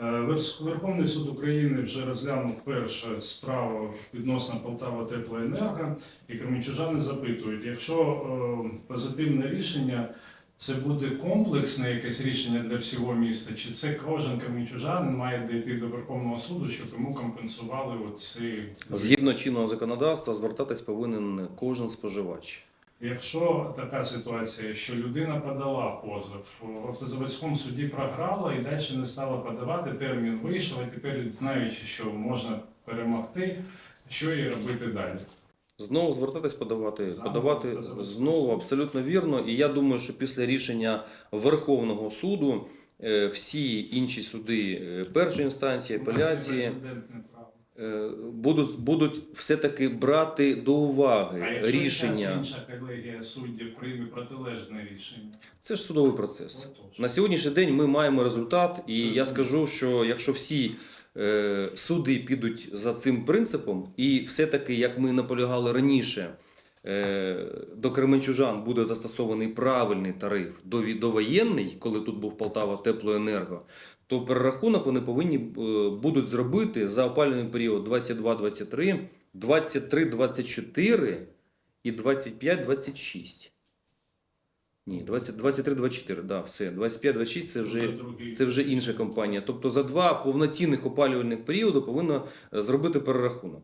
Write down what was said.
Е, Верховний суд України вже розглянув першу справу відносно Полтава Теплоенерго, і кременчужани запитують, якщо е, позитивне рішення, це буде комплексне якесь рішення для всього міста, чи це кожен кременчужанин має дійти до Верховного суду, щоб йому компенсували оці Згідно чинного законодавства, звертатись повинен кожен споживач. Якщо така ситуація, що людина подала позов в автозаводському суді програла і далі не стала подавати, термін вийшов, і тепер, знаючи, що можна перемогти, що їй робити далі? Знову звертатись подавати, Заново подавати знову абсолютно вірно. І я думаю, що після рішення Верховного суду е, всі інші суди е, першої інстанції, апеляції будуть, будуть все-таки брати до А уваги якщо якась рішення. інша колегія суддів прийме протилежне рішення, Це ж судовий процес. Отож. На сьогоднішній день ми маємо результат, і я скажу, що якщо всі е, суди підуть за цим принципом, і все-таки, як ми наполягали раніше, е, до Кременчужан буде застосований правильний тариф довоєнний, коли тут був Полтава Теплоенерго, то перерахунок вони повинні е, будуть зробити за опалювальний період 22-23, 23-24 і 25-26. Ні, 20, 23-24, да, все. 25-26 це вже, це вже інша компанія. Тобто за два повноцінних опалювальних періоди повинна е, зробити перерахунок.